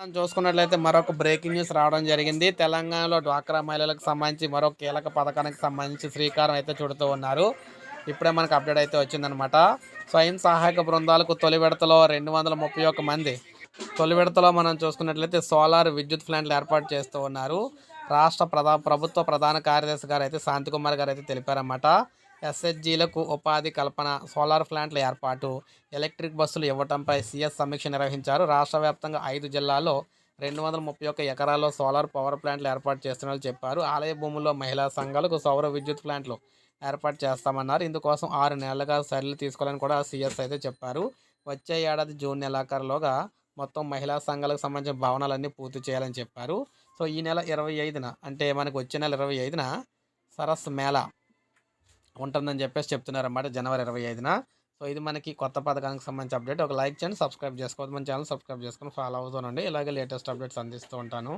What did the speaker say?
మనం చూసుకున్నట్లయితే మరొక బ్రేకింగ్ న్యూస్ రావడం జరిగింది. తెలంగాణలో డ్వాక్రా మహిళలకు సంబంధించి మరో కీలక పథకానికి సంబంధించి శ్రీకారం అయితే చుడుతూ ఉన్నారు. ఇప్పుడే మనకు అప్డేట్ అయితే వచ్చిందనమాట స్వయం సహాయక బృందాలకు తొలి విడతలో రెండు వందల ముప్పై ఒక్క మంది. తొలి విడతలో మనం చూసుకున్నట్లయితే సోలార్ విద్యుత్ ప్లాంట్లు ఏర్పాటు చేస్తూ ఉన్నారు. రాష్ట్ర ప్రధా ప్రభుత్వ ప్రధాన కార్యదర్శి గారు అయితే శాంతికుమార్ గారు అయితే తెలిపారన్నమాట. ఎస్హెచ్జీలకు ఉపాధి కల్పన సోలార్ ప్లాంట్ల ఏర్పాటు ఎలక్ట్రిక్ బస్సులు ఇవ్వటంపై సీఎస్ సమీక్ష నిర్వహించారు. రాష్ట్ర వ్యాప్తంగా ఐదు జిల్లాల్లో రెండు వందల ముప్పై ఒక్క ఎకరాల్లో సోలార్ పవర్ ప్లాంట్లు ఏర్పాటు చేస్తున్నట్లు చెప్పారు. ఆలయ భూముల్లో మహిళా సంఘాలకు సౌర విద్యుత్ ప్లాంట్లు ఏర్పాటు చేస్తామన్నారు. ఇందుకోసం ఆరు నెలలుగా చర్యలు తీసుకోవాలని కూడా సీఎస్ అయితే చెప్పారు. వచ్చే ఏడాది జూన్ నెలాఖరులోగా మొత్తం మహిళా సంఘాలకు సంబంధించిన భవనాలన్నీ పూర్తి చేయాలని చెప్పారు. సో ఈ నెల ఇరవై ఐదున అంటే మనకు వచ్చే నెల ఇరవై ఐదున సరస్ మేళా ఉంటుందని చెప్పేసి చెప్తున్నారన్నమాట జనవరి ఇరవై ఐదున. సో ఇది మనకి కొత్త పథకానికి సంబంధించి అప్డేట్. ఒక లైక్ చేయండి సబ్స్క్రైబ్ చేసుకోవద్దు. మన ఛానల్ సబ్స్క్రైబ్ చేసుకొని ఫాలో అవుతానండి ఇలాగే లేటెస్ట్ అప్డేట్స్ అందిస్తూ ఉంటాను.